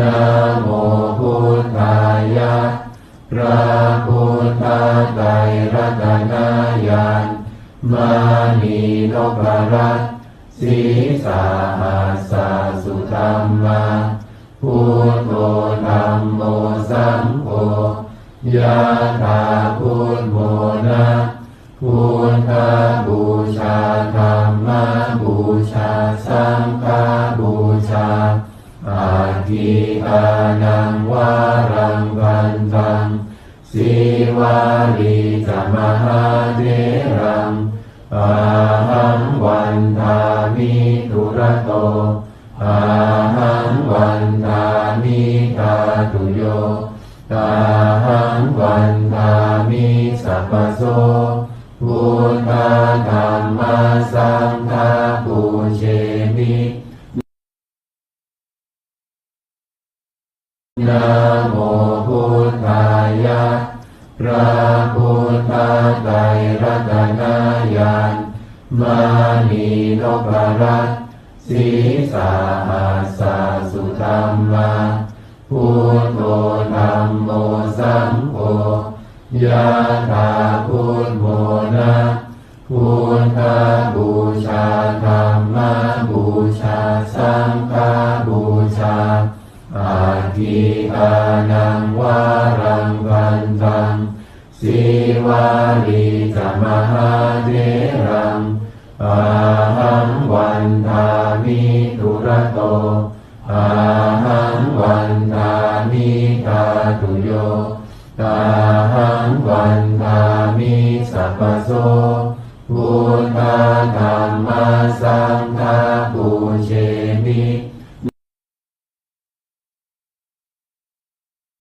นะโมพุทธายะพระพุทธไตรรัตนญาณมานีนพรัตสีสาหัสสะสุธรรมาพุทโธธรรมโมสังโฆยะถาพุทโมนะพุทธบูชาธรรมบูชาสังฆบูชา ทิอานังวารังวันตังสีวาลีจมหาเทรังอาหังวันทามิทุระโตอาหังวันทามิทาตุโยอาหังวันทามิสัพพโสพุ นะโมพุทธายะพระพุทธไตรรัตนญาณมานีนพรัตน์สีสาหัสสะสุธรรมาพุทโธธรรมโมสังโฆยะถาพุทโมนะพุทธบูชาธรรมบูชาสังฆบู ปานังวารังวันตังสิวารีจมหาเนรังอาหังวันทามิทุระโตอาหังวันทามิตาตุโยตาหังวันทามิสัพพโสพุทธา